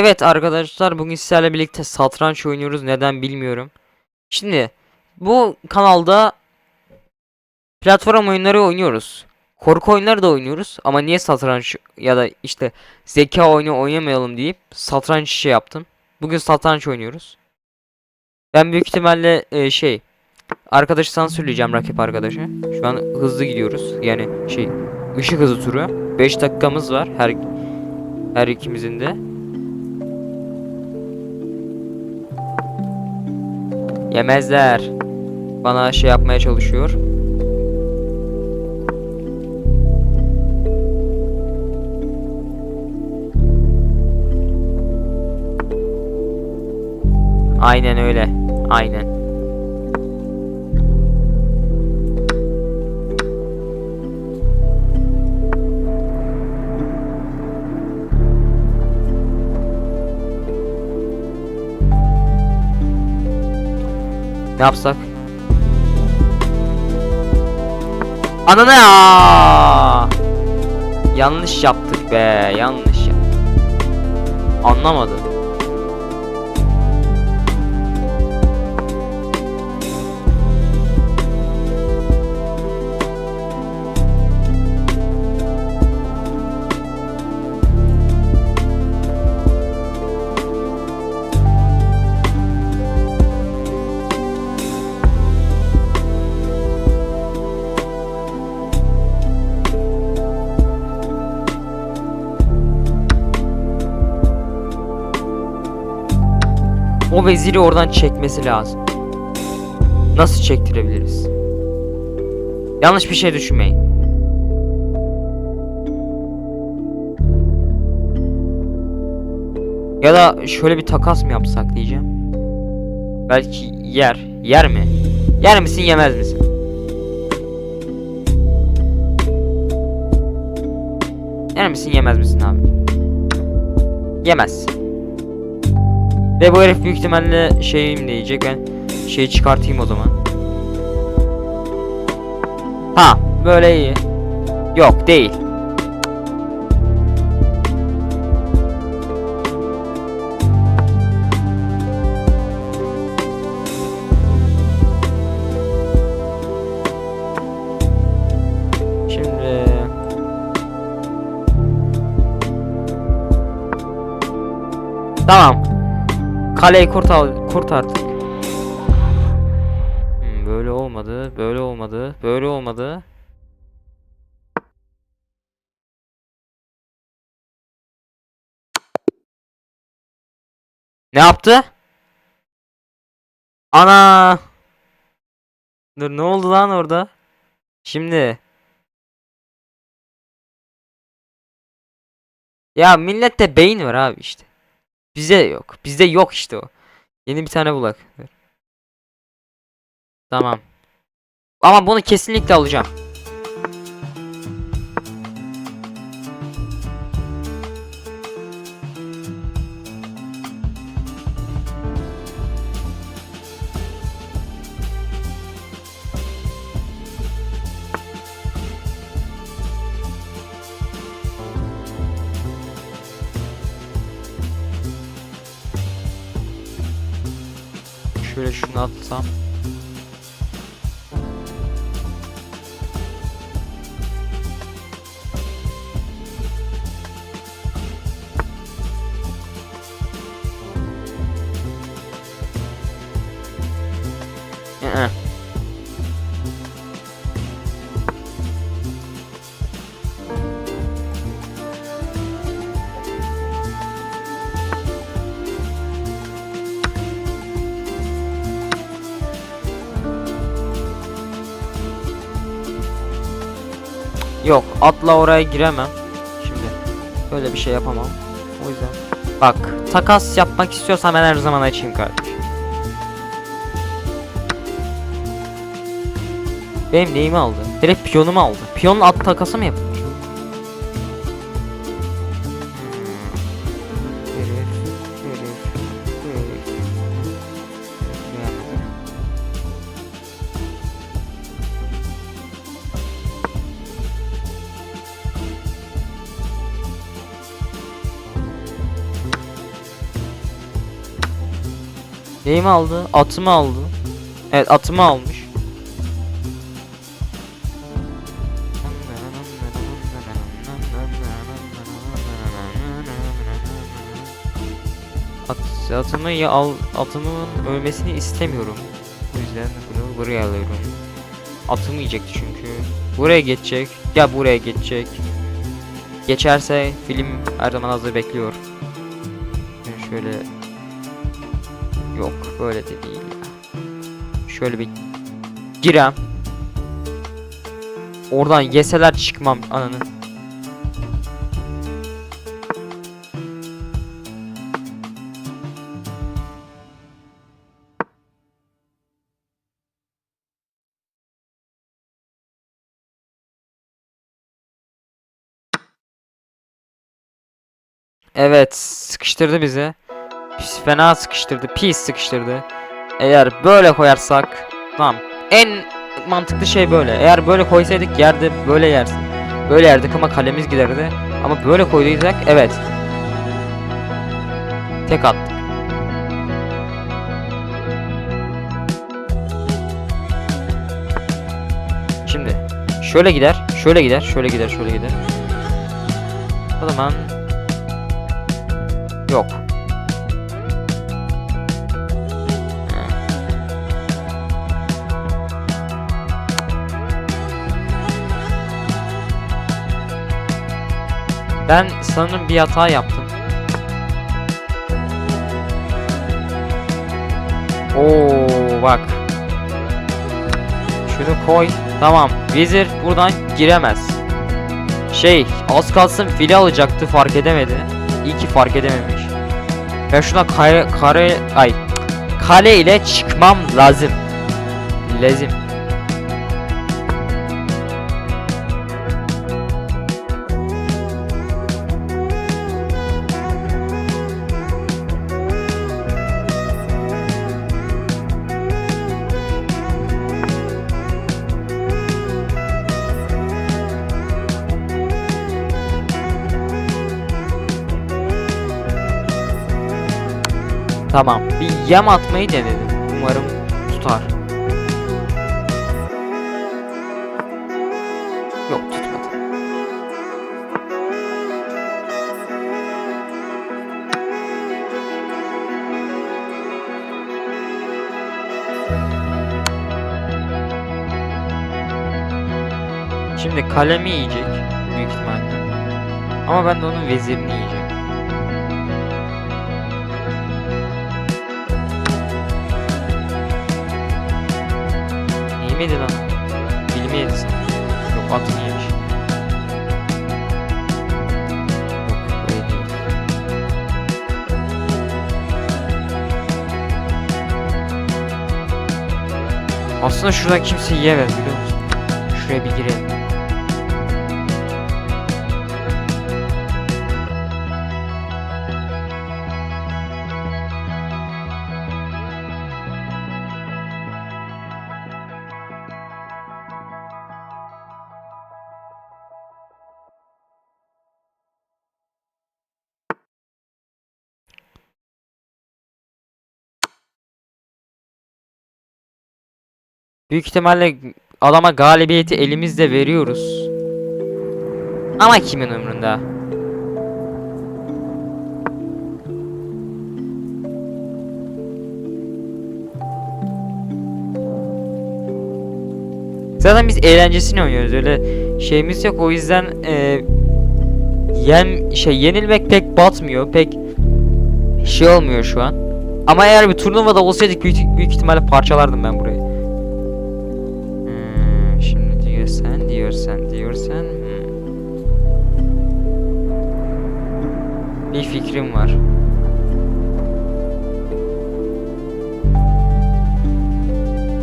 Evet arkadaşlar bugün sizlerle birlikte satranç oynuyoruz. Neden bilmiyorum. Şimdi bu kanalda platform oyunları oynuyoruz. Korku oyunları da oynuyoruz. Ama niye satranç ya da işte zeka oyunu oynamayalım deyip satranç şey yaptım. Bugün satranç oynuyoruz. Ben büyük ihtimalle e, şey arkadaşı sansürleyeceğim rakip arkadaşı. Şu an hızlı gidiyoruz. Yani şey ışık hızı turu. 5 dakikamız var her her ikimizin de. Yemezler. Bana şey yapmaya çalışıyor. Aynen öyle. Aynen. Ne yapsak? Ananı ya! Yanlış yaptık be, yanlış yaptık. Anlamadı. O veziri oradan çekmesi lazım. Nasıl çektirebiliriz? Yanlış bir şey düşünmeyin. Ya da şöyle bir takas mı yapsak diyeceğim. Belki yer. Yer mi? Yer misin yemez misin? Yer misin yemez misin abi? Yemez. Ve bu herif büyük ihtimalle şeyim diyecek ben şeyi çıkartayım o zaman. Ha böyle iyi. Yok değil. Tamam. Kaleyi kurt, al, kurt. Hmm, böyle olmadı, böyle olmadı, böyle olmadı. Ne yaptı? Ana! Dur ne oldu lan orada? Şimdi. Ya millette beyin var abi işte. Bize yok. Bizde yok işte o. Yeni bir tane bulak. Tamam. Ama bunu kesinlikle alacağım. Şöyle şunu atsam. Yok atla oraya giremem. Şimdi böyle bir şey yapamam. O yüzden. Bak takas yapmak istiyorsam ben her zaman açayım kardeşim. Benim neyimi aldı? Direkt piyonumu aldı. Piyonun at takası mı yapılır? Neyimi aldı? Atımı aldı. Evet atımı almış. At, atımı ya al, atımın ölmesini istemiyorum. O yüzden bunu buraya alıyorum. Atımı yiyecekti çünkü. Buraya geçecek. Ya buraya geçecek. Geçerse film her zaman hazır bekliyor. Yani şöyle Yok böyle de değil ya. Şöyle bir girem. Oradan yeseler çıkmam ananı. Evet sıkıştırdı bizi. Fena sıkıştırdı. Pis sıkıştırdı. Eğer böyle koyarsak tamam. En mantıklı şey böyle. Eğer böyle koysaydık yerde böyle yersin. Böyle yerdik ama kalemiz giderdi. Ama böyle koyduysak evet. Tek attık. Şimdi şöyle gider, şöyle gider, şöyle gider, şöyle gider. O zaman yok. Ben sanırım bir hata yaptım. Oo bak. Şunu koy. Tamam. Vizir buradan giremez. Şey az kalsın fili alacaktı fark edemedi. İyi ki fark edememiş. Ben şuna kare, kare ay kale ile çıkmam lazım. Lazım. Tamam. Bir yem atmayı denedim. Umarım tutar. Yok tutmadı. Şimdi kalemi yiyecek büyük ihtimalle. Ama ben de onun vezirini yiyeceğim. İyi miydi lan? Yedi sen. Yok atını yemiş. Aslında şuradan kimse yiyemez biliyor musun? Şuraya bir girelim. Büyük ihtimalle adama galibiyeti elimizde veriyoruz. Ama kimin umrunda? Zaten biz eğlencesini oynuyoruz öyle şeyimiz yok o yüzden e, yen şey yenilmek pek batmıyor pek şey olmuyor şu an. Ama eğer bir turnuvada olsaydık büyük, büyük ihtimalle parçalardım ben burayı. Bir fikrim var.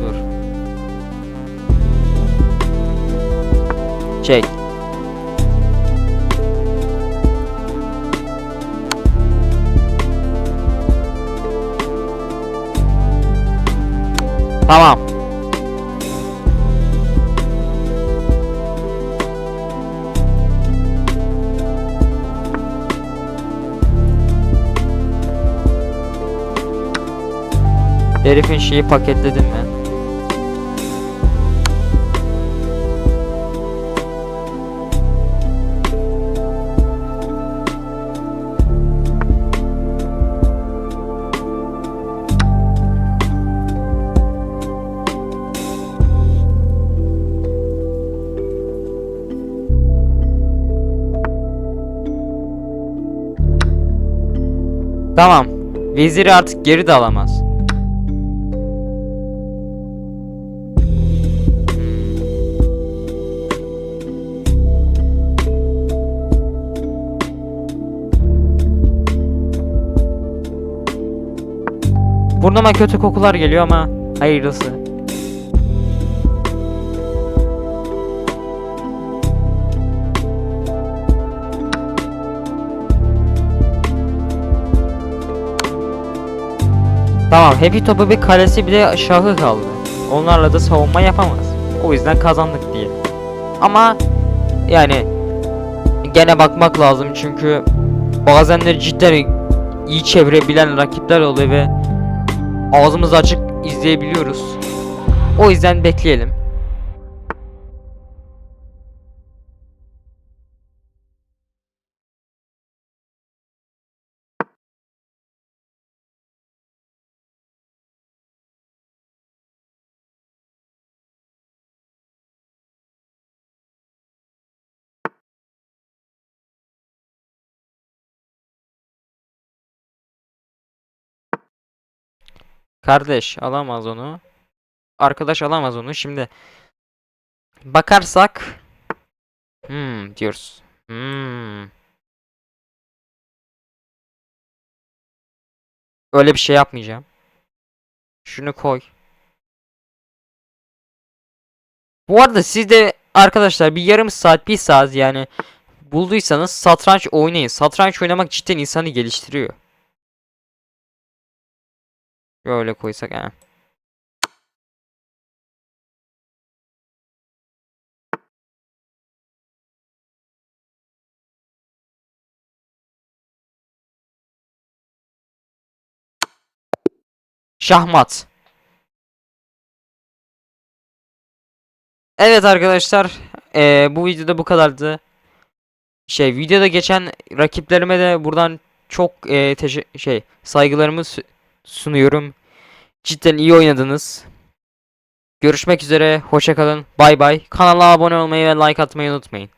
Dur. Çek. Tamam. Herifin şeyi paketledim ben. Tamam. Veziri artık geri de alamaz. Burnuma kötü kokular geliyor ama hayırlısı. Tamam Happy Top'u bir kalesi bir de şahı kaldı. Onlarla da savunma yapamaz. O yüzden kazandık diye. Ama yani gene bakmak lazım çünkü bazenleri cidden iyi çevirebilen rakipler oluyor ve ağzımızı açık izleyebiliyoruz. O yüzden bekleyelim. Kardeş alamaz onu. Arkadaş alamaz onu. Şimdi bakarsak hmm diyoruz. Hmm. Öyle bir şey yapmayacağım. Şunu koy. Bu arada siz de arkadaşlar bir yarım saat, bir saat yani bulduysanız satranç oynayın. Satranç oynamak cidden insanı geliştiriyor. Böyle koysak ha. Şahmat. Evet arkadaşlar, eee, bu videoda bu kadardı. Şey, videoda geçen rakiplerime de buradan çok teşe- şey saygılarımı sunuyorum. Cidden iyi oynadınız. Görüşmek üzere, hoşça kalın, bay bay. Kanala abone olmayı ve like atmayı unutmayın.